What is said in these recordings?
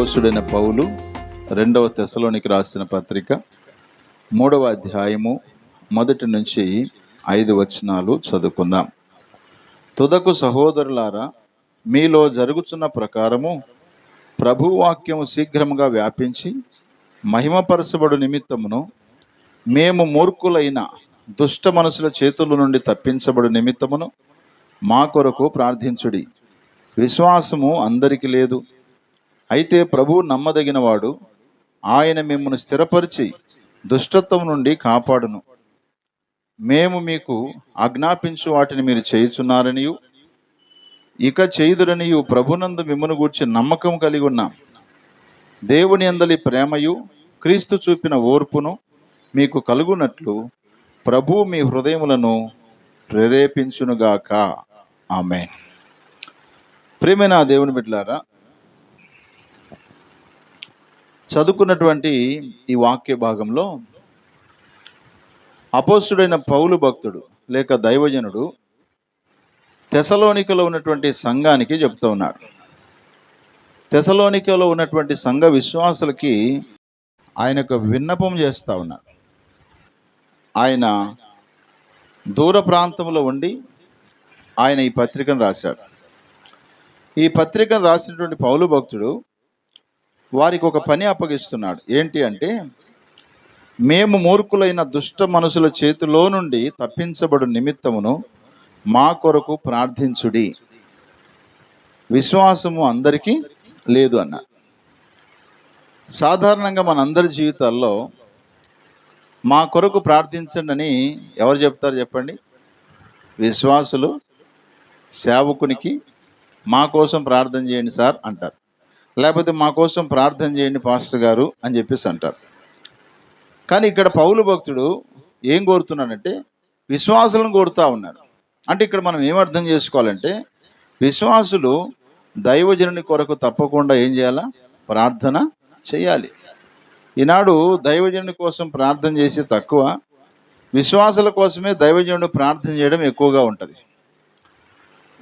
అపోసుడైన పౌలు రెండవ తెశలోనికి రాసిన పత్రిక మూడవ అధ్యాయము మొదటి నుంచి ఐదు వచనాలు చదువుకుందాం. తుదకు సహోదరులారా మీలో జరుగుతున్న ప్రకారము ప్రభువాక్యము శీఘ్రముగా వ్యాపించి మహిమపరచబడు నిమిత్తమును మేము మూర్ఖులైన దుష్ట మనుషుల చేతుల నుండి తప్పించబడు నిమిత్తమును మా కొరకు ప్రార్థించుడి. విశ్వాసము అందరికీ లేదు. అయితే ప్రభు నమ్మదగినవాడు. ఆయన మిమ్మల్ని స్థిరపరిచి దుష్టత్వం నుండి కాపాడును. మేము మీకు ఆజ్ఞాపించు వాటిని మీరు చేయుచున్నారనియు. ఇక చేయుదురనియు ప్రభునందు మిమ్మను గూర్చి నమ్మకం కలిగి ఉన్నాం దేవుని అందలి ప్రేమయు క్రీస్తు చూపిన ఓర్పును మీకు కలుగునట్లు ప్రభు మీ హృదయములను ప్రేరేపించునుగాక. ఆమె ప్రేమైన దేవుని బిడ్డలారా చదువుకున్నటువంటి ఈ వాక్య భాగంలో అపోస్తుడైన పౌలు భక్తుడు లేక దైవజనుడు తెసలోనికలో ఉన్నటువంటి సంఘానికి చెప్తూ ఉన్నాడు. తెసలోనికలో ఉన్నటువంటి సంఘ విశ్వాసులకి ఆయనకు విన్నపం చేస్తూ ఉన్నాడు. ఆయన దూర ప్రాంతంలో ఉండి ఆయన ఈ పత్రికను రాశాడు. ఈ పత్రికను రాసినటువంటి పౌలు భక్తుడు వారికి ఒక పని అప్పగిస్తున్నాడు. ఏంటి అంటే మేము మూర్ఖులైన దుష్ట మనుషుల చేతిలో నుండి తప్పించబడు నిమిత్తమును మా కొరకు ప్రార్థించుడి. విశ్వాసము అందరికీ లేదు అన్న. సాధారణంగా మనందరి జీవితాల్లో మా కొరకు ప్రార్థించండి అని ఎవరు చెప్తారు చెప్పండి? విశ్వాసులు సేవకునికి మా కోసం ప్రార్థన చేయండి సార్ అంటారు. లేకపోతే మా కోసం ప్రార్థన చేయండి పాస్టర్ గారు అని చెప్పేసి అంటారు. కానీ ఇక్కడ పౌలు భక్తుడు ఏం కోరుతున్నాడంటే విశ్వాసులను కోరుతా ఉన్నాడు. అంటే ఇక్కడ మనం ఏం అర్థం చేసుకోవాలంటే విశ్వాసులు దైవజనుని కొరకు తప్పకుండా ఏం చేయాలా? ప్రార్థన చేయాలి. ఈనాడు దైవజనుని కోసం ప్రార్థన చేసి తక్కువ విశ్వాసుల కోసమే దైవజనుడు ప్రార్థన చేయడం ఎక్కువగా ఉంటుంది.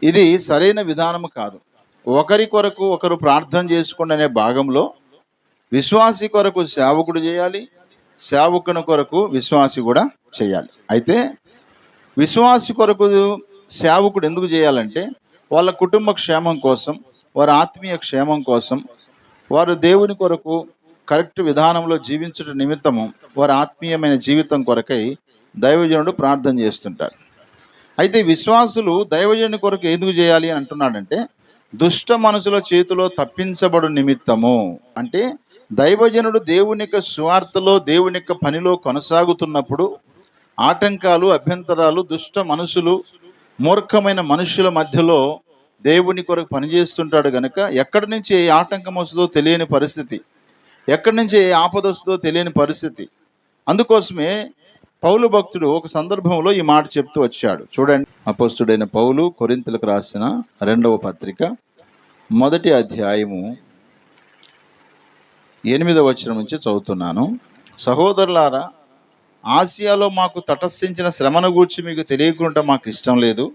ఇది సరైన విధానం కాదు. ఒకరి కొరకు ఒకరు ప్రార్థన చేసుకోండి అనే భాగంలో విశ్వాసి కొరకు సేవకుడు చేయాలి సేవకుని కొరకు విశ్వాసి కూడా చేయాలి. అయితే విశ్వాసి కొరకు సేవకుడు ఎందుకు చేయాలంటే వాళ్ళ కుటుంబ క్షేమం కోసం వారి ఆత్మీయ క్షేమం కోసం వారు దేవుని కొరకు కరెక్ట్ విధానంలో జీవించడం నిమిత్తము వారి ఆత్మీయమైన జీవితం కొరకై దైవజనుడు ప్రార్థన చేస్తుంటారు అయితే విశ్వాసులు దైవజని కొరకు ఎందుకు చేయాలి అని అంటున్నాడంటే దుష్ట మనసుల చేతిలో తప్పించబడు నిమిత్తము. అంటే దైవజనుడు దేవుని యొక్క స్వార్థలో దేవుని యొక్క పనిలో కొనసాగుతున్నప్పుడు ఆటంకాలు అభ్యంతరాలు దుష్ట మనసులు మూర్ఖమైన మనుషుల మధ్యలో దేవుని కొరకు పనిచేస్తుంటాడు గనుక ఎక్కడి నుంచి ఏ ఆటంకం వస్తుందో తెలియని పరిస్థితి. ఎక్కడి నుంచి ఏ ఆపద వస్తుందో తెలియని పరిస్థితి. అందుకోసమే పౌలు భక్తుడు ఒక సందర్భంలో ఈ మాట చెప్తూ వచ్చాడు. చూడండి. అపోస్తుడైన పౌలు కొరింతలకు రాసిన రెండవ పత్రిక మొదటి అధ్యాయము ఎనిమిదవ వచ్చిన నుంచి చదువుతున్నాను. సహోదరులారా ఆసియాలో మాకు తటస్థించిన శ్రమను గూర్చి మీకు తెలియకుండా మాకు ఇష్టం లేదు.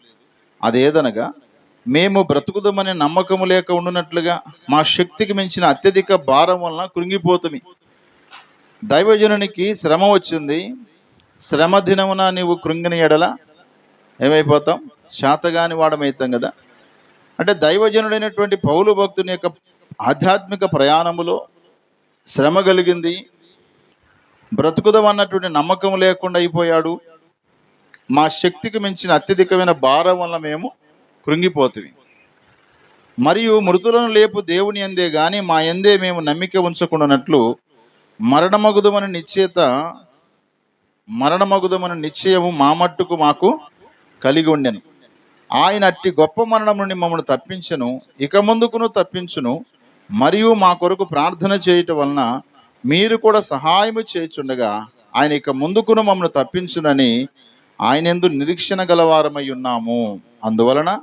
అదేదనగా మేము బ్రతుకుదామనే నమ్మకము లేక ఉండునట్లుగా మా శక్తికి మించిన అత్యధిక భారం వలన కృంగిపోతుంది దైవజనునికి శ్రమ వచ్చింది. శ్రమ దినమున నీవు కృంగిని ఎడల ఏమైపోతాం? శాతగాని వాడమైతాం కదా. అంటే దైవజనుడైనటువంటి పౌలు భక్తుని యొక్క ఆధ్యాత్మిక ప్రయాణములో శ్రమ కలిగింది. బ్రతుకుదమన్నటువంటి నమ్మకం లేకుండా అయిపోయాడు. మా శక్తికి మించిన అత్యధికమైన భారం వల్ల మేము కృంగిపోతుంది మరియు మృతులను లేపు దేవుని ఎందే కానీ మా ఎందే మేము నమ్మిక ఉంచకుండానట్లు మరణమగుదమని నిశ్చేత మరణమగుదమని నిశ్చయము మా మట్టుకు మాకు కలిగి ఉండెను. ఆయన అట్టి గొప్ప మరణం నుండి మమ్మల్ని తప్పించను ఇక ముందుకును తప్పించును మరియు మా కొరకు ప్రార్థన చేయటం వలన మీరు కూడా సహాయము చేయుచుండగా ఆయన ఇక ముందుకును మమ్మల్ని తప్పించునని ఆయన ఎందు నిరీక్షణ గలవారమై ఉన్నాము. అందువలన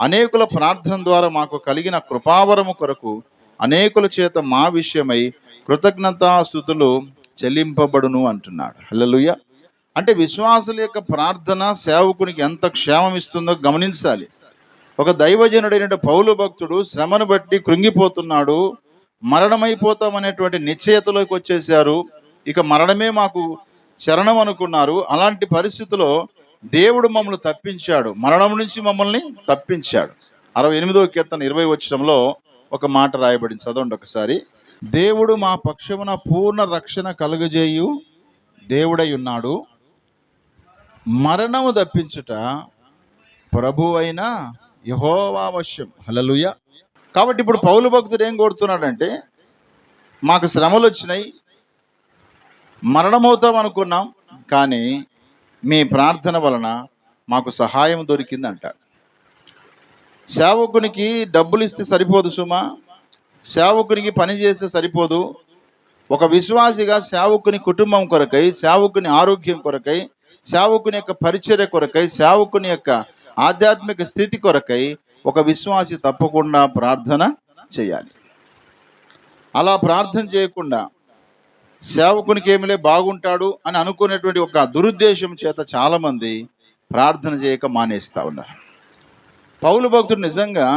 అనేకుల ప్రార్థన ద్వారా మాకు కలిగిన కృపావరము కొరకు అనేకుల చేత మా విషయమై కృతజ్ఞతాస్థుతులు చెల్లింపబడును అంటున్నాడు. హలలుయ అంటే విశ్వాసుల యొక్క ప్రార్థన సేవకునికి ఎంత క్షేమం ఇస్తుందో గమనించాలి. ఒక దైవజనుడైన పౌలు భక్తుడు శ్రమను బట్టి కృంగిపోతున్నాడు. మరణమైపోతాం అనేటువంటి నిశ్చయతలోకి వచ్చేసారు ఇక మరణమే మాకు శరణం అనుకున్నారు. అలాంటి పరిస్థితిలో దేవుడు మమ్మల్ని తప్పించాడు. మరణం నుంచి మమ్మల్ని తప్పించాడు. అరవై ఎనిమిదో కీర్తన ఇరవై వచ్చడంలో ఒక మాట రాయబడింది. చదవండి ఒకసారి. దేవుడు మా పక్షమున పూర్ణ రక్షణ కలుగజేయు దేవుడై ఉన్నాడు మరణము తప్పించుట ప్రభు అయిన యహోవావశ్యం హలలుయ కాబట్టి ఇప్పుడు పౌలు భక్తుడు ఏం కోరుతున్నాడంటే మాకు శ్రమలు వచ్చినాయి మరణమవుతాం అనుకున్నాం కానీ మీ ప్రార్థన వలన మాకు సహాయం దొరికిందంట. సేవకునికి డబ్బులు ఇస్తే సరిపోదు సుమా. సేవకునికి పని చేస్తే సరిపోదు. ఒక విశ్వాసిగా సేవకుని కుటుంబం కొరకై సేవకుని ఆరోగ్యం కొరకై సేవకుని యొక్క పరిచర్య కొరకై సేవకుని యొక్క ఆధ్యాత్మిక స్థితి కొరకై ఒక విశ్వాసి తప్పకుండా ప్రార్థన చేయాలి. అలా ప్రార్థన చేయకుండా సేవకునికి ఏమిలే బాగుంటాడు అని అనుకునేటువంటి ఒక దురుద్దేశం చేత చాలామంది ప్రార్థన చేయక మానేస్తూ ఉన్నారు. పౌలు భక్తుడు నిజంగా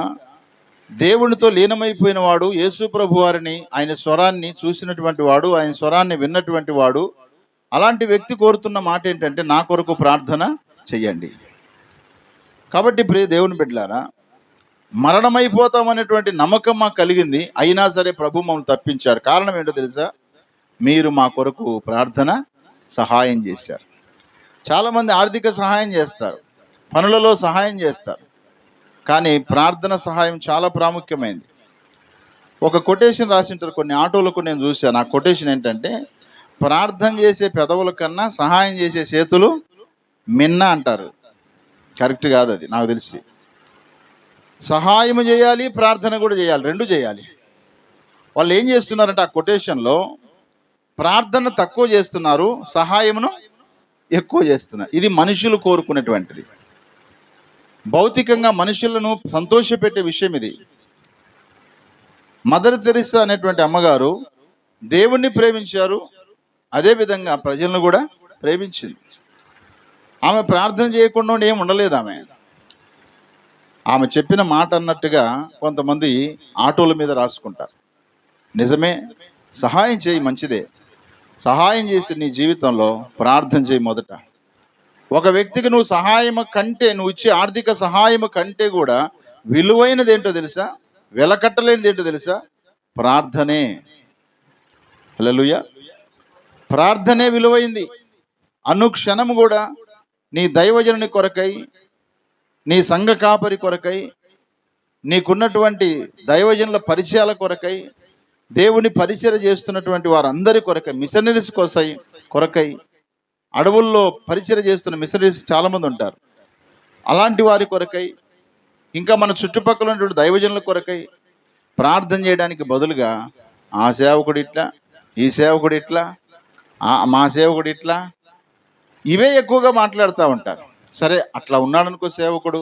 దేవునితో లీనమైపోయిన వాడు యేసు ప్రభు వారిని ఆయన స్వరాన్ని చూసినటువంటి వాడు ఆయన స్వరాన్ని విన్నటువంటి వాడు. అలాంటి వ్యక్తి కోరుతున్న మాట ఏంటంటే నా కొరకు ప్రార్థన చెయ్యండి. కాబట్టి ప్రియ దేవుని బిడ్డలారా మరణమైపోతామనేటువంటి నమ్మకం మాకు కలిగింది. అయినా సరే ప్రభు మమ్మల్ని తప్పించాడు కారణం ఏంటో తెలుసా? మీరు మా కొరకు ప్రార్థన సహాయం చేశారు. చాలామంది ఆర్థిక సహాయం చేస్తారు. పనులలో సహాయం చేస్తారు. కానీ ప్రార్థన సహాయం చాలా ప్రాముఖ్యమైంది. ఒక కొటేషన్ రాసింటారు కొన్ని ఆటోలకు నేను చూశాను. ఆ కొటేషన్ ఏంటంటే ప్రార్థన చేసే పెదవుల కన్నా సహాయం చేసే చేతులు మిన్న అంటారు. కరెక్ట్ కాదు అది నాకు తెలిసి. సహాయం చేయాలి ప్రార్థన కూడా చేయాలి రెండు చేయాలి. వాళ్ళు ఏం చేస్తున్నారంటే ఆ కొటేషన్లో ప్రార్థన తక్కువ చేస్తున్నారు సహాయమును ఎక్కువ చేస్తున్నారు. ఇది మనుషులు కోరుకునేటువంటిది. భౌతికంగా మనుషులను సంతోషపెట్టే విషయం ఇది. మదర్ తెరిసా అనేటువంటి అమ్మగారు దేవుణ్ణి ప్రేమించారు. అదేవిధంగా ప్రజలను కూడా ప్రేమించింది. ఆమె ప్రార్థన చేయకుండా ఏం ఉండలేదు ఆమె. ఆమె చెప్పిన మాట అన్నట్టుగా కొంతమంది ఆటోల మీద రాసుకుంటారు. నిజమే సహాయం చేయి మంచిదే. సహాయం చేసి నీ జీవితంలో ప్రార్థన చేయి మొదట. ఒక వ్యక్తికి నువ్వు సహాయం కంటే నువ్వు ఇచ్చే ఆర్థిక సహాయం కంటే కూడా విలువైనది ఏంటో తెలుసా? వెలకట్టలేనిది ఏంటో తెలుసా? ప్రార్థనే. హల్లెలూయ. ప్రార్థనే విలువైంది. అనుక్షణం కూడా నీ దైవజనుని కొరకై నీ సంఘ కాపరి కొరకై నీకున్నటువంటి దైవజనుల పరిచయాల కొరకై దేవుని పరిచయం చేస్తున్నటువంటి వారందరి కొరకై మిషనరీస్ కోసై కొరకై అడవుల్లో పరిచయం చేస్తున్న మిషనరీస్ చాలామంది ఉంటారు. అలాంటి వారి కొరకై ఇంకా మన చుట్టుపక్కల ఉన్నటువంటి దైవజనుల కొరకై ప్రార్థన చేయడానికి బదులుగా ఆ సేవకుడు ఇట్లా ఈ సేవకుడు ఇట్లా మా సేవకుడు ఇట్లా ఇవే ఎక్కువగా మాట్లాడుతూ ఉంటారు. సరే అట్లా ఉన్నాడనుకో సేవకుడు.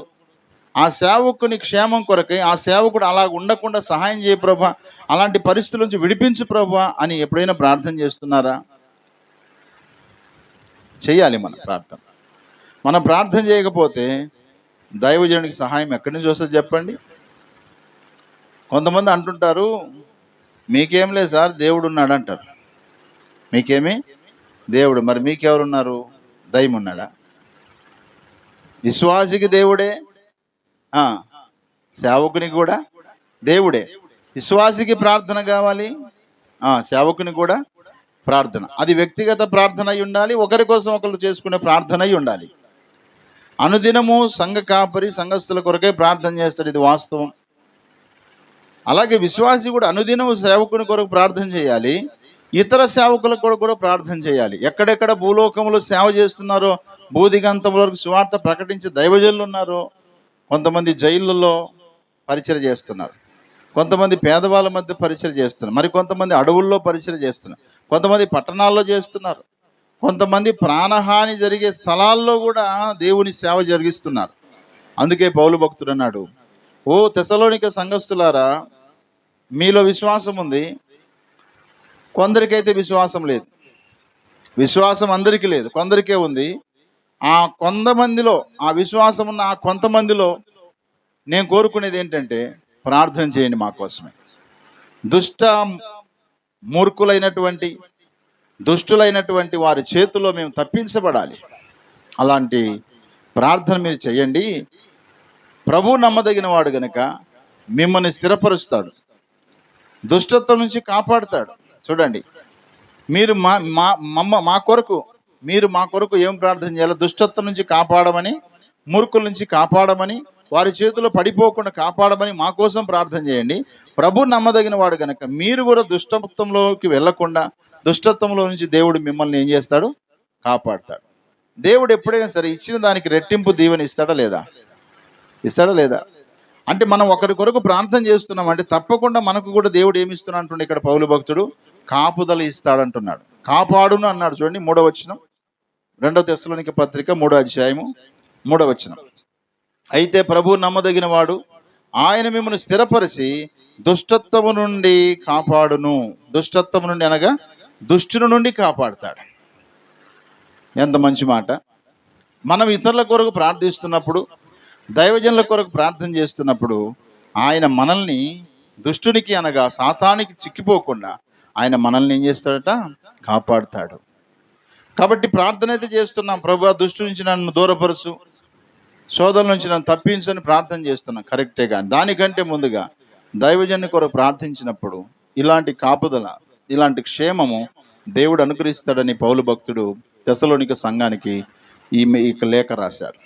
ఆ సేవకుని క్షేమం కొరకై ఆ సేవకుడు అలా ఉండకుండా సహాయం చేయ ప్రభా అలాంటి పరిస్థితుల నుంచి విడిపించు ప్రభా అని ఎప్పుడైనా ప్రార్థన చేస్తున్నారా? చేయాలి మన ప్రార్థన. మనం ప్రార్థన చేయకపోతే దైవజనుడికి సహాయం ఎక్కడి నుంచి వస్తుంది చెప్పండి? కొంతమంది అంటుంటారు మీకేం లేదు సార్ దేవుడు ఉన్నాడు అంటారు మీకేమి? దేవుడు. మరి మీకెవరున్నారు? దయ్యం ఉన్నాడా విశ్వాసికి దేవుడే? సేవకునికి కూడా దేవుడే. విశ్వాసికి ప్రార్థన కావాలి? సేవకుని కూడా ప్రార్థన. అది వ్యక్తిగత ప్రార్థన అయి ఉండాలి ఒకరి కోసం ఒకరు చేసుకునే ప్రార్థన అయి ఉండాలి. అనుదినము సంఘ కాపరి సంఘస్థుల కొరకే ప్రార్థన చేస్తాడు ఇది వాస్తవం. అలాగే విశ్వాసి కూడా అనుదినము సేవకుని కొరకు ప్రార్థన చేయాలి ఇతర సేవకుల కొరకు కూడా ప్రార్థన చేయాలి. ఎక్కడెక్కడ భూలోకములు సేవ చేస్తున్నారో భూదిగంతం వరకు సువార్త ప్రకటించి దైవజనులు ఉన్నారో కొంతమంది జైళ్ళలో పరిచయం చేస్తున్నారు. కొంతమంది పేదవాళ్ళ మధ్య పరిచయం చేస్తున్నారు. మరి కొంతమంది అడవుల్లో పరిచయం చేస్తున్నారు. కొంతమంది పట్టణాల్లో చేస్తున్నారు. కొంతమంది ప్రాణహాని జరిగే స్థలాల్లో కూడా దేవుని సేవ జరిగిస్తున్నారు. అందుకే పౌలు భక్తుడు అన్నాడు ఓ తెసలోనిక సంఘస్థులారా మీలో విశ్వాసం ఉంది. కొందరికైతే విశ్వాసం లేదు. విశ్వాసం అందరికీ లేదు. కొందరికే ఉంది. ఆ కొంతమందిలో ఆ విశ్వాసం ఉన్న ఆ కొంతమందిలో నేను కోరుకునేది ఏంటంటే ప్రార్థన చేయండి మా కోసమే. దుష్ట మూర్ఖులైనటువంటి దుష్టులైనటువంటి వారి చేతిలో మేము తప్పించబడాలి. అలాంటి ప్రార్థన మీరు చేయండి. ప్రభు నమ్మదగిన వాడు గనుక మిమ్మల్ని స్థిరపరుస్తాడు. దుష్టత్వం నుంచి కాపాడుతాడు. చూడండి. మీరు మా మా మమ్మ మా కొరకు మీరు మా కొరకు ఏం ప్రార్థన చేయాలి దుష్టత్వం నుంచి కాపాడమని మూర్ఖుల నుంచి కాపాడమని వారి చేతిలో పడిపోకుండా కాపాడమని మా కోసం ప్రార్థన చేయండి. ప్రభు నమ్మదగిన వాడు కనుక మీరు కూడా దుష్టత్వంలోకి వెళ్ళకుండా దుష్టత్వంలో నుంచి దేవుడు మిమ్మల్ని ఏం చేస్తాడు? కాపాడతాడు. దేవుడు ఎప్పుడైనా సరే ఇచ్చిన దానికి రెట్టింపు దీవెని ఇస్తాడా లేదా? ఇస్తాడా లేదా? అంటే మనం ఒకరి కొరకు ప్రార్థన చేస్తున్నాం అంటే తప్పకుండా మనకు కూడా దేవుడు ఏమి ఇస్తున్నా అంటుండే ఇక్కడ పౌలు భక్తుడు? కాపుదల ఇస్తాడంటున్నాడు. కాపాడును అన్నాడు చూడండి మూడవ వచనం. రెండవ దశలోనిక పత్రిక మూడో అధ్యాయము మూడవ వచనం. అయితే ప్రభు నమ్మదగిన వాడు ఆయన మిమ్మల్ని స్థిరపరిచి దుష్టత్వము నుండి కాపాడును. దుష్టత్వము నుండి అనగా దుష్టుని నుండి కాపాడుతాడు. ఎంత మంచి మాట. మనం ఇతరుల కొరకు ప్రార్థిస్తున్నప్పుడు దైవజనుల కొరకు ప్రార్థన చేస్తున్నప్పుడు ఆయన మనల్ని దుష్టునికి అనగా సాతానికి చిక్కిపోకుండా ఆయన మనల్ని ఏం చేస్తాడట? కాపాడుతాడు. కాబట్టి ప్రార్థన అయితే చేస్తున్నాం. ప్రభు దుష్టు నుంచి నన్ను దూరపరచు. శోధన నుంచి నన్ను తప్పించని ప్రార్థన చేస్తున్నాం. కరెక్టే కానీ దానికంటే ముందుగా దైవజన్ని కొరకు ప్రార్థించినప్పుడు ఇలాంటి కాపుదల ఇలాంటి క్షేమము దేవుడు అనుగ్రహిస్తాడని పౌలు భక్తుడు తెసలోనిక సంఘానికి ఈ ఈ లేఖ రాశాడు.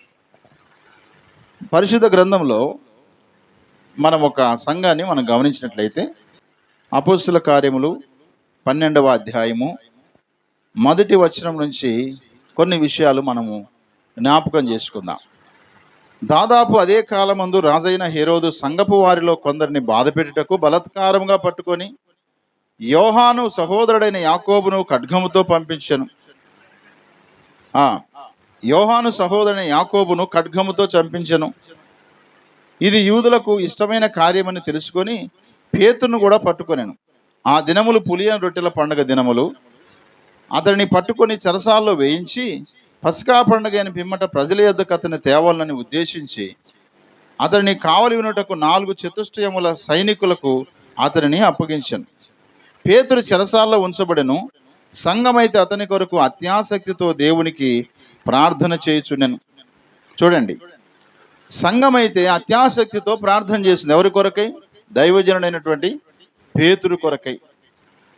పరిశుద్ధ గ్రంథంలో మనం ఒక సంఘాన్ని మనం గమనించినట్లయితే అపోస్తుల కార్యములు పన్నెండవ అధ్యాయము మొదటి వచనం నుంచి కొన్ని విషయాలు మనము జ్ఞాపకం చేసుకుందాం. దాదాపు అదే కాలమందు రాజైన హేరోదు సంగపు వారిలో కొందరిని బాధపెట్టుటకు బలత్కారంగా పట్టుకొని యోహాను సహోదరుడైన యాకోబును ఖడ్గముతో పంపించను. యోహాను సహోదరుని యాకోబును ఖడ్గముతో చంపించను. ఇది యూదులకు ఇష్టమైన కార్యమని తెలుసుకొని పేతును కూడా పట్టుకొనెను. ఆ దినములు పులియన రొట్టెల పండుగ దినములు. అతడిని పట్టుకొని చెరసాల్లో వేయించి పసికా పండుగ అని పిమ్మట ప్రజల యొద్దకు అతని తేవాలని ఉద్దేశించి అతడిని కావలి వినుటకు నాలుగు చతుష్టయముల సైనికులకు అతనిని అప్పగించాను. పేతురు చెరసాల్లో ఉంచబడెను. సంఘమైతే అతని కొరకు అత్యాసక్తితో దేవునికి ప్రార్థన చేయుచుండెను. చూడండి. సంఘమైతే అత్యాసక్తితో ప్రార్థన చేసింది ఎవరి కొరకై? దైవజనుడైనటువంటి పేతురు కొరకై.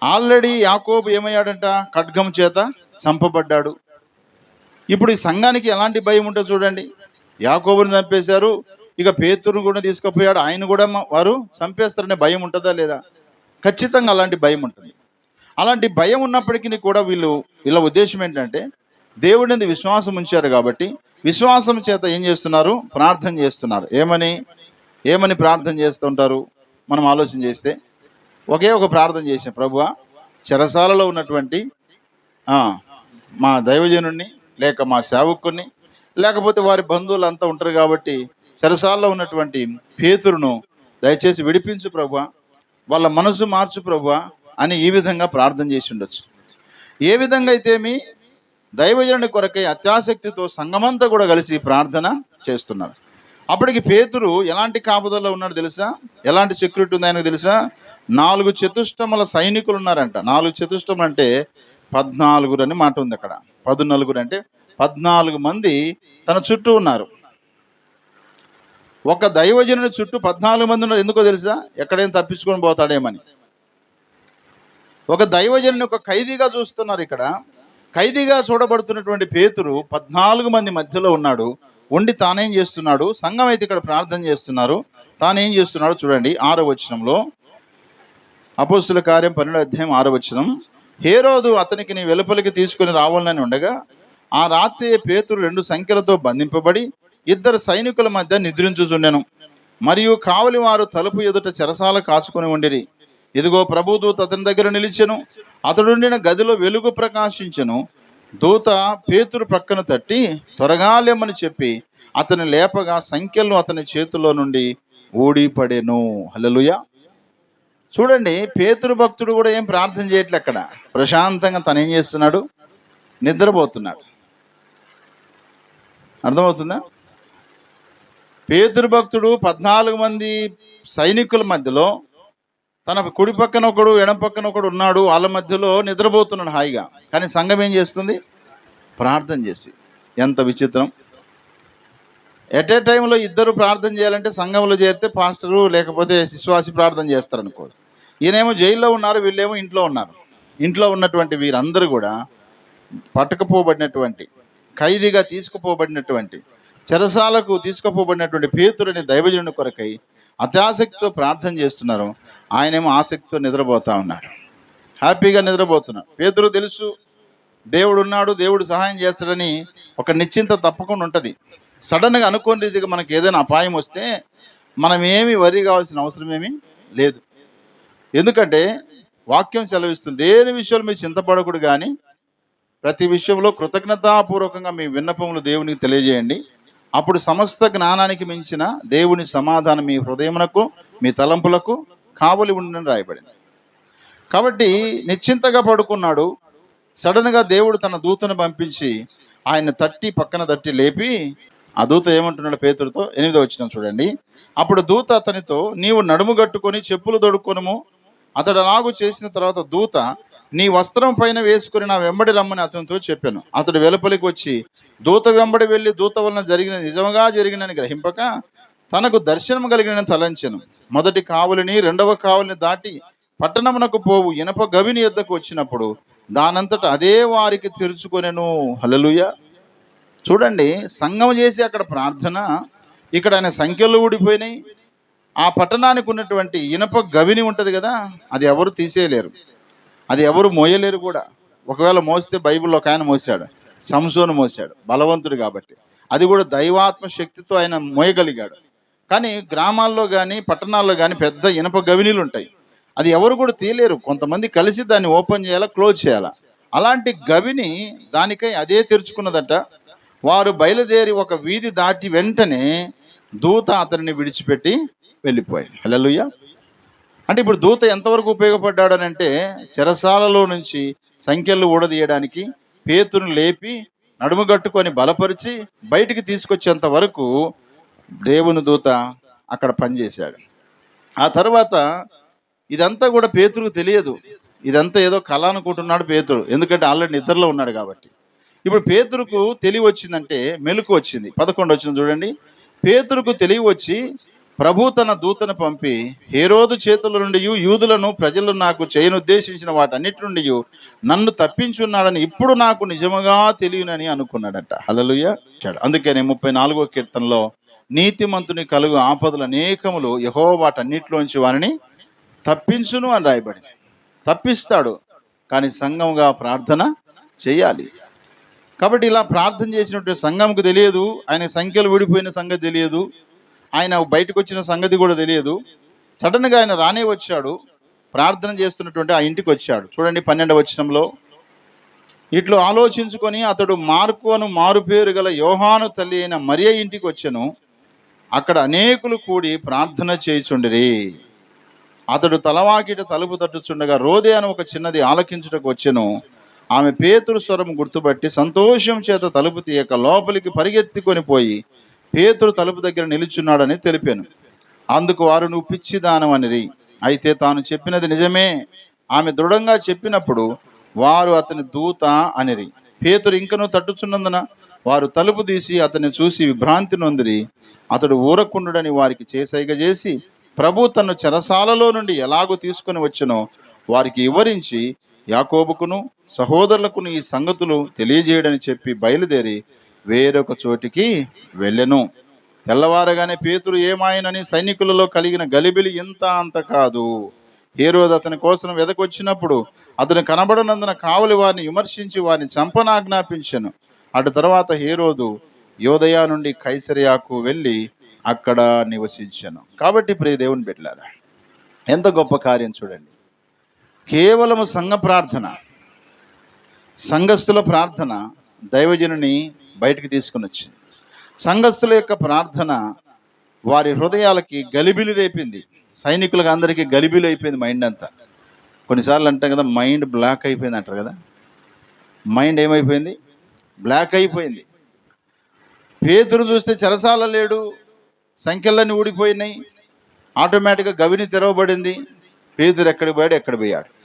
ఆల్రెడీ యాకోబు ఏమయ్యాడంట? ఖడ్గం చేత చంపబడ్డాడు. ఇప్పుడు ఈ సంఘానికి ఎలాంటి భయం ఉంటుందో చూడండి. యాకోబుని చంపేశారు. ఇక పేతురుని కూడా తీసుకుపోయాడు. ఆయన కూడా వారు చంపేస్తారనే భయం ఉంటుందా లేదా? ఖచ్చితంగా అలాంటి భయం ఉంటుంది. అలాంటి భయం ఉన్నప్పటికీ కూడా వీళ్ళు వీళ్ళ ఉద్దేశం ఏంటంటే దేవుడిని విశ్వాసం ఉంచారు కాబట్టి విశ్వాసం చేత ఏం చేస్తున్నారు? ప్రార్థన చేస్తున్నారు. ఏమని? ఏమని ప్రార్థన చేస్తుంటారు? మనం ఆలోచన చేస్తే. ఒకే ఒక ప్రార్థన చేసాం ప్రభువ చెరసాలలో ఉన్నటువంటి మా దైవజనుడిని లేక మా సేవకుని లేకపోతే వారి బంధువులు అంతా ఉంటారు కాబట్టి సరసాల్లో ఉన్నటువంటి పేతురును దయచేసి విడిపించు ప్రభు వాళ్ళ మనసు మార్చు ప్రభు అని ఈ విధంగా ప్రార్థన చేసి ఉండొచ్చు. ఏ విధంగా అయితే మీ దైవజనుని కొరకై అత్యాసక్తితో సంఘమంతా కూడా కలిసి ప్రార్థన చేస్తున్నారు. అప్పటికి పేతురు ఎలాంటి కాపుదల్లో ఉన్నాడు తెలుసా? ఎలాంటి సెక్యూరిటీ ఉంది ఆయనకు తెలుసా? నాలుగు చతుష్టముల సైనికులు ఉన్నారంట. నాలుగు చతుష్టములు అంటే పద్నాలుగురు అని మాట ఉంది అక్కడ. పదునలుగురు అంటే పద్నాలుగు మంది తన చుట్టూ ఉన్నారు. ఒక దైవజనుని చుట్టూ పద్నాలుగు మంది ఉన్నారు. ఎందుకో తెలుసా? ఎక్కడైనా తప్పించుకొని పోతాడేమని. ఒక దైవజనుని ఒక ఖైదీగా చూస్తున్నారు ఇక్కడ. ఖైదీగా చూడబడుతున్నటువంటి పేతురు పద్నాలుగు మంది మధ్యలో ఉన్నాడు. ఉండి తానేం చేస్తున్నాడు? సంఘం అయితే ఇక్కడ ప్రార్థన చేస్తున్నారు. తానేం చేస్తున్నాడు చూడండి. ఆరో వచనంలో. అపోస్తుల కార్యం పన్నెండు అధ్యాయం ఆరో వచనం. హేరోదు అతనికి నీ వెలుపలికి తీసుకుని రావాలని ఉండగా ఆ రాత్రి పేతురు రెండు సంఖ్యలతో బంధింపబడి ఇద్దరు సైనికుల మధ్య నిద్రించుచుండెను. మరియు కావలి వారు తలుపు ఎదుట చెరసాల కాచుకొని ఉండిరి. ఇదిగో ప్రభుదూత అతని దగ్గర నిలిచెను. అతడుండిన గదిలో వెలుగు ప్రకాశించెను. దూత పేతురు ప్రక్కన తట్టి త్వరగా లేమని చెప్పి అతని లేపగా సంఖ్యలు అతని చేతిలో నుండి ఊడిపడెను. హలలుయా చూడండి పేతురు భక్తుడు కూడా ఏం ప్రార్థన చేయట్లే అక్కడ. ప్రశాంతంగా తను ఏం చేస్తున్నాడు? నిద్రపోతున్నాడు. అర్థమవుతుందా? పేతురు భక్తుడు పద్నాలుగు మంది సైనికుల మధ్యలో తన కుడి పక్కన ఒకడు ఎడం పక్కన ఒకడు ఉన్నాడు. వాళ్ళ మధ్యలో నిద్రపోతున్నాడు హాయిగా. కానీ సంఘం ఏం చేస్తుంది? ప్రార్థన చేసి. ఎంత విచిత్రం. ఎట్ ఏ టైంలో ఇద్దరు ప్రార్థన చేయాలంటే సంఘంలో చేరితే పాస్టరు లేకపోతే శిశ్వాసి ప్రార్థన చేస్తారు అనుకో ఈయనేమో జైల్లో ఉన్నారు వీళ్ళేమో ఇంట్లో ఉన్నారు. ఇంట్లో ఉన్నటువంటి వీరందరూ కూడా పట్టుకుపోబడినటువంటి ఖైదీగా తీసుకుపోబడినటువంటి చెరసాలకు తీసుకుపోబడినటువంటి పేతురని దైవజనుని కొరకై అత్యాసక్తితో ప్రార్థన చేస్తున్నారు. ఆయనేమో ఆసక్తితో నిద్రపోతా ఉన్నాడు. హ్యాపీగా నిద్రపోతున్నాడు. పేతురు తెలుసు దేవుడు ఉన్నాడు దేవుడు సహాయం చేస్తాడని ఒక నిశ్చింత తప్పకుండా ఉంటుంది. సడన్గా అనుకోని రీతిగా మనకి ఏదైనా అపాయం వస్తే మనం ఏమి వరి కావాల్సిన అవసరం ఏమీ లేదు. ఎందుకంటే వాక్యం సెలవిస్తుంది దేని విషయంలో మీరు చింతపడకూడదు కానీ ప్రతి విషయంలో కృతజ్ఞతాపూర్వకంగా మీ విన్నపములు దేవునికి తెలియజేయండి. అప్పుడు సమస్త జ్ఞానానికి మించిన దేవుని సమాధానం మీ హృదయమునకు మీ తలంపులకు కావలి ఉండని రాయబడింది. కాబట్టి నిశ్చింతగా పడుకున్నాడు. సడన్గా దేవుడు తన దూతను పంపించి ఆయన తట్టి పక్కన తట్టి లేపి ఆ దూత ఏమంటున్నాడు పేతుడితో ఎనిమిదో వచ్చిన చూడండి. అప్పుడు దూత అతనితో నీవు నడుము కట్టుకొని చెప్పులు దొడుకొనుము అతడు అలాగు చేసిన తర్వాత దూత నీ వస్త్రం పైన వేసుకుని నా వెంబడి రమ్మని అతనితో చెప్పాను. అతడు వెలుపలికి వచ్చి దూత వెంబడి వెళ్ళి దూత వలన జరిగిన నిజంగా జరిగినని గ్రహింపక తనకు దర్శనం కలిగిన తలంచెను. మొదటి కావులిని రెండవ కావులిని దాటి పట్టణమునకు పోవు. ఇనప గవిని యొద్దకు వచ్చినప్పుడు దానంతట అదే వారికి తెరుచుకొనెను. హలలుయ చూడండి సంఘం చేసి అక్కడ ప్రార్థన ఇక్కడ ఆయన సంఖ్యలు ఊడిపోయినాయి. ఆ పట్టణానికి ఉన్నటువంటి ఇనప గవిని ఉంటుంది కదా అది ఎవరు తీసేయలేరు. అది ఎవరు మోయలేరు కూడా. ఒకవేళ మోస్తే బైబిల్లో ఒక ఆయన మోసాడు సంసోను మోసాడు బలవంతుడు కాబట్టి. అది కూడా దైవాత్మ శక్తితో ఆయన మోయగలిగాడు. కానీ గ్రామాల్లో కానీ పట్టణాల్లో కానీ పెద్ద ఇనప గవినీలు ఉంటాయి. అది ఎవరు కూడా తీయలేరు. కొంతమంది కలిసి దాన్ని ఓపెన్ చేయాలా క్లోజ్ చేయాలా? అలాంటి గవిని దానికై అదే తెరుచుకున్నదట. వారు బయలుదేరి ఒక వీధి దాటి వెంటనే దూత అతనిని విడిచిపెట్టి వెళ్ళిపోయాయి. హలలుయ్య అంటే ఇప్పుడు దూత ఎంతవరకు ఉపయోగపడ్డాడు అని అంటే చెరసాలలో నుంచి సంఖ్యలు ఊడదీయడానికి పేతును లేపి నడుముగట్టుకొని బలపరిచి బయటికి తీసుకొచ్చేంత వరకు దేవుని దూత అక్కడ పనిచేశాడు. ఆ తర్వాత ఇదంతా కూడా పేతురుకు తెలియదు. ఇదంతా ఏదో కళ అనుకుంటున్నాడు పేతురు. ఎందుకంటే ఆల్రెడీ నిద్రలో ఉన్నాడు కాబట్టి. ఇప్పుడు పేతురుకు తెలివి వచ్చిందంటే మెలకు వచ్చింది. పదకొండు వచ్చింది చూడండి. పేతురుకు తెలివి వచ్చి ప్రభు తన దూతను పంపి హేరోదు చేతుల నుండి యూదులను ప్రజలు నాకు చేయనుద్దేశించిన వాటన్నిటి నుండి నన్ను తప్పించున్నాడని ఇప్పుడు నాకు నిజముగా తెలియనని అనుకున్నాడట. హలలుయ అందుకనే ముప్పై నాలుగో కీర్తనలో నీతిమంతుని కలుగు ఆపదలు అనేకములు యహో వాటన్నిటిలోంచి వారిని తప్పించును అని రాయబడింది. తప్పిస్తాడు కానీ సంఘంగా ప్రార్థన చేయాలి. కాబట్టి ఇలా ప్రార్థన చేసినట్టు సంఘంకు తెలియదు ఆయన సంఖ్యలు విడిపోయిన సంగతి తెలియదు. ఆయన బయటకు వచ్చిన సంగతి కూడా తెలియదు. సడన్గా ఆయన రానే వచ్చాడు. ప్రార్థన చేస్తున్నటువంటి ఆ ఇంటికి వచ్చాడు. చూడండి పన్నెండవ వచనంలో. ఇట్లు ఆలోచించుకొని అతడు మార్కు అను మారు పేరు గల యోహాను తల్లి అయిన మరియ ఇంటికి వచ్చాను. అక్కడ అనేకులు కూడి ప్రార్థన చేయుచుండిరి. అతడు తలవాకిట తలుపు తట్టుచుండగా రోదే అని ఒక చిన్నది ఆలకించుటకు వచ్చెను. ఆమె పేతురు స్వరం గుర్తుపట్టి సంతోషం చేత తలుపు తీయక లోపలికి పరిగెత్తుకొని పోయి పేతురు తలుపు దగ్గర నిలుచున్నాడని తెలిపాను. అందుకు వారు నువ్వు పిచ్చిదానం అనిరి. అయితే తాను చెప్పినది నిజమే. ఆమె దృఢంగా చెప్పినప్పుడు వారు అతని దూత అనిరి. పేతురు ఇంకనూ తట్టుచున్నందున వారు తలుపు తీసి అతన్ని చూసి విభ్రాంతి నొందిరి. అతడు ఊరకుండుడని వారికి చేసైగ చేసి ప్రభు తను చెరసాలలో నుండి ఎలాగో తీసుకొని వచ్చినో వారికి వివరించి యాకోబుకును సహోదరులకును ఈ సంగతులు తెలియజేయడని చెప్పి బయలుదేరి వేరొక చోటికి వెళ్ళెను. తెల్లవారగానే పేతురు ఏమాయనని సైనికులలో కలిగిన గలిబిలి ఇంత అంత కాదు. హేరోదు అతని కోసం వెదకొచ్చినప్పుడు అతను కనబడనందున కావలి వారిని విమర్శించి వారిని చంపనాజ్ఞాపించను. అటు తర్వాత హేరోదు యోదయా నుండి కైసరియాకు వెళ్ళి అక్కడ నివసించాను. కాబట్టి ప్రియ దేవుని పెట్టారా ఎంత గొప్ప కార్యం చూడండి. కేవలము సంఘ ప్రార్థన సంఘస్థుల ప్రార్థన దైవజనుని బయటికి తీసుకుని వచ్చింది. సంఘస్థుల యొక్క ప్రార్థన వారి హృదయాలకి గలిబిలి రేపింది. సైనికులకు అందరికీ గలిబిలి అయిపోయింది మైండ్ అంతా. కొన్నిసార్లు అంటాం కదా మైండ్ బ్లాక్ అయిపోయింది అంటారు కదా. మైండ్ ఏమైపోయింది? బ్లాక్ అయిపోయింది. పేతురు చూస్తే చెరసాల లేడు సంఖ్యలన్నీ ఊడిపోయినాయి. ఆటోమేటిక్గా గవిని తెరవబడింది. పేతురు ఎక్కడికి పోయాడు? ఎక్కడ పోయాడు?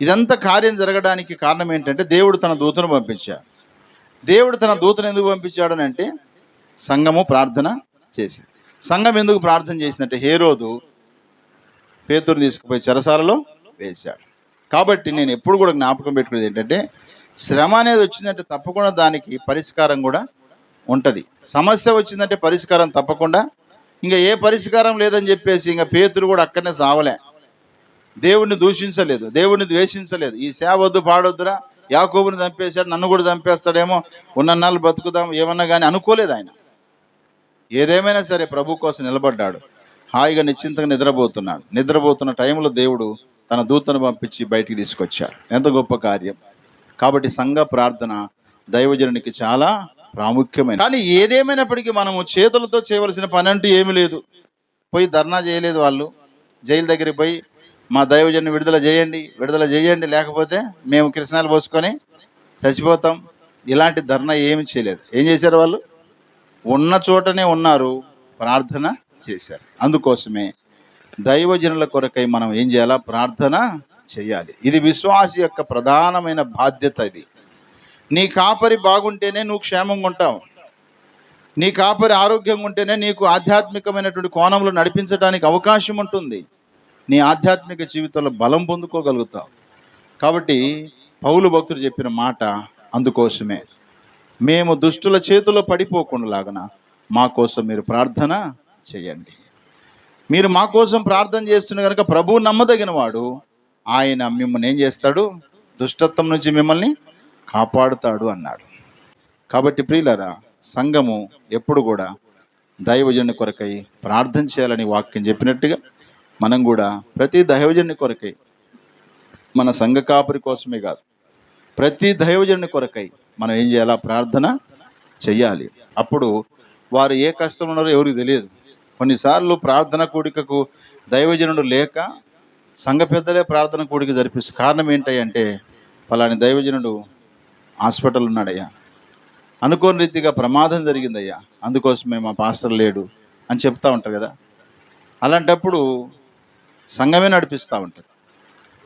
ఇదంతా కార్యం జరగడానికి కారణం ఏంటంటే దేవుడు తన దూతను పంపించాడు. దేవుడు తన దూతను ఎందుకు పంపించాడు అని అంటే సంఘము ప్రార్థన చేసింది. సంఘం ఎందుకు ప్రార్థన చేసిందంటే హేరోదు పేతురు తీసుకుపోయి చెరసాలలో వేశాడు. కాబట్టి నేను ఎప్పుడు కూడా జ్ఞాపకం పెట్టుకునేది ఏంటంటే శ్రమ అనేది వచ్చిందంటే తప్పకుండా దానికి పరిష్కారం కూడా ఉంటుంది. సమస్య వచ్చిందంటే పరిష్కారం తప్పకుండా. ఇంకా ఏ పరిష్కారం లేదని చెప్పేసి ఇంకా పేతురు కూడా అక్కడనే సావలే. దేవుణ్ణి దూషించలేదు దేవుణ్ణి ద్వేషించలేదు. ఈ సేవ వద్దు పాడొద్దురా యాకోబుని చంపేశాడు నన్ను కూడా చంపేస్తాడేమో ఉన్నన్నాళ్ళు బతుకుదాం ఏమన్నా కానీ అనుకోలేదు ఆయన. ఏదేమైనా సరే ప్రభు కోసం నిలబడ్డాడు. హాయిగా నిశ్చింతగా నిద్రపోతున్నాడు. నిద్రపోతున్న టైంలో దేవుడు తన దూతను పంపించి బయటికి తీసుకొచ్చాడు. ఎంత గొప్ప కార్యం. కాబట్టి సంఘ ప్రార్థన దైవజనునికి చాలా ప్రాముఖ్యమైన. కానీ ఏదేమైనప్పటికీ మనము చేతులతో చేయవలసిన పని అంటూ ఏమీ లేదు. పోయి ధర్నా చేయలేదు వాళ్ళు. జైలు దగ్గరికి పోయి మా దైవజన్ని విడుదల చేయండి విడుదల చేయండి. లేకపోతే మేము కృష్ణాలు పోసుకొని చచ్చిపోతాం. ఇలాంటి ధర్నా ఏమి చేయలేదు. ఏం చేశారు వాళ్ళు? ఉన్న చోటనే ఉన్నారు. ప్రార్థన చేశారు. అందుకోసమే దైవజనుల కొరకై మనం ఏం చేయాలా? ప్రార్థన చేయాలి. ఇది విశ్వాసి యొక్క ప్రధానమైన బాధ్యత ఇది. నీ కాపరి బాగుంటేనే నువ్వు క్షేమంగా ఉంటావు. నీ కాపరి ఆరోగ్యంగా ఉంటేనే నీకు ఆధ్యాత్మికమైనటువంటి కోణంలో నడిపించడానికి అవకాశం ఉంటుంది. నీ ఆధ్యాత్మిక జీవితంలో బలం పొందుకోగలుగుతావు. కాబట్టి పౌలు భక్తుడు చెప్పిన మాట అందుకోసమే. మేము దుష్టుల చేతిలో పడిపోకుండా మా కోసం మీరు ప్రార్థన చేయండి. మీరు మా కోసం ప్రార్థన చేస్తున్న కనుక ప్రభువు నమ్మదగిన వాడు ఆయన మిమ్మల్ని ఏం చేస్తాడు? దుష్టత్వం నుంచి మిమ్మల్ని కాపాడుతాడు అన్నాడు. కాబట్టి ప్రియులరా సంఘము ఎప్పుడు కూడా దైవజనుని కొరకై ప్రార్థన చేయాలని వాక్యం చెప్పినట్టుగా మనం కూడా ప్రతి దైవజనుని కొరకై మన సంఘ కాపురి కోసమే కాదు ప్రతి దైవజనుని కొరకై మనం ఏం చేయాలా? ప్రార్థన చెయ్యాలి. అప్పుడు వారు ఏ కష్టం ఉన్నారో ఎవరికి తెలియదు. కొన్నిసార్లు ప్రార్థన కూడికకు దైవజనుడు లేక సంఘ పెద్దలే ప్రార్థన కూడిక జరిపిస్తారు కారణం ఏంటంటే పలాని దైవజనుడు హాస్పిటల్ ఉన్నాడయ్యా. అనుకోని రీతిగా ప్రమాదం జరిగిందయ్యా. అందుకోసమే మా పాస్టర్ లేడు అని చెప్తా ఉంటారు కదా. అలాంటప్పుడు సంఘమే నడిపిస్తూ ఉంటుంది.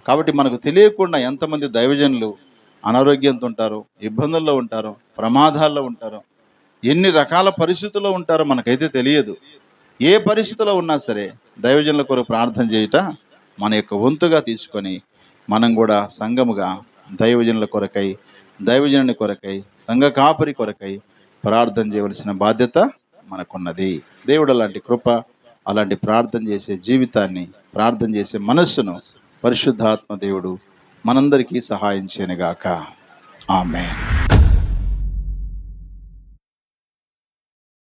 కాబట్టి మనకు తెలియకుండా ఎంతమంది దైవజనులు అనారోగ్యంతో ఉంటారో ఇబ్బందుల్లో ఉంటారో ప్రమాదాల్లో ఉంటారో ఎన్ని రకాల పరిస్థితుల్లో ఉంటారో మనకైతే తెలియదు. ఏ పరిస్థితిలో ఉన్నా సరే దైవజనుల కొరకు ప్రార్థన చేయుట మన యొక్క వంతుగా తీసుకొని మనం కూడా సంఘముగా దైవజనుల కొరకై దైవజనుని కొరకై సంఘ కాపరి కొరకై ప్రార్థన చేయవలసిన బాధ్యత మనకున్నది. దేవుడు అలాంటి కృప అలాంటి ప్రార్థన చేసే జీవితాన్ని ప్రార్థన చేసే మనస్సును పరిశుద్ధాత్మ దేవుడు మనందరికీ సహాయం చేయనుగాక. ఆమె